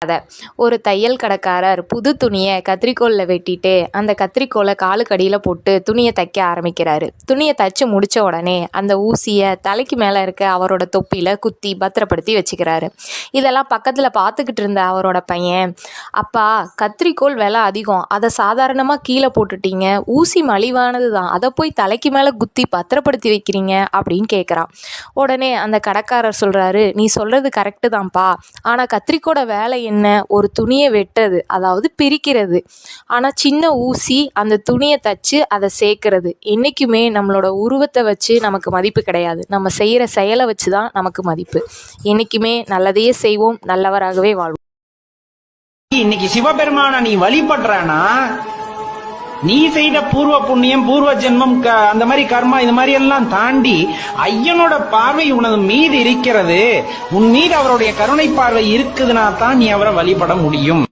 கதை ஒரு தையல் கடைக்காரர் புது துணியை கத்திரிக்கோலில் வெட்டிட்டு அந்த கத்திரிக்கோலை காலுக்கடியில் போட்டு துணியை தைக்க ஆரம்பிக்கிறாரு. துணியை தைச்சு முடித்த உடனே அந்த ஊசியை தலைக்கு மேலே இருக்க அவரோட தொப்பியில் குத்தி பத்திரப்படுத்தி வச்சுக்கிறாரு. இதெல்லாம் பக்கத்தில் பார்த்துக்கிட்டு இருந்த அவரோட பையன் அப்பா கத்திரிக்கோள் விலை அதிகம். அதை சாதாரணமாக கீழே போட்டுட்டீங்க. ஊசி மலிவானது தான் அதை போய் தலைக்கு மேலே குத்தி பத்திரப்படுத்தி வைக்கிறீங்க அப்படின்னு கேட்குறான் உடனே அந்த கடைக்காரர் சொல்கிறாரு நீ சொல்கிறது கரெக்டு தான்ப்பா. ஆனால் கத்திரிக்கோட வேலை என்ன? ஒரு துணியை வெட்டுறது அதாவது பிரிக்கிறது. ஆனால் சின்ன ஊசி அந்த துணியை தச்சு அதை சேர்க்கறது. என்றைக்குமே நம்மளோட உருவத்தை வச்சு நமக்கு மதிப்பு கிடையாது. நம்ம செய்கிற செயலை வச்சு தான் நமக்கு மதிப்பு. என்றைக்குமே நல்லதையே செய்வோம் நல்லவராகவே வாழ்வோம். இன்னைக்கு சிவபெருமான நீ வழிபடுறனா? நீ செய்த பூர்வ புண்ணியம் பூர்வ ஜென்மம் அந்த மாதிரி கர்மா இது மாதிரி எல்லாம் தாண்டி ஐயனோட பார்வை உனது மீது இருக்கிறது. உன் மீது அவருடைய கருணை பார்வை இருக்குதுன்னா தான் நீ அவரை வழிபட முடியும்.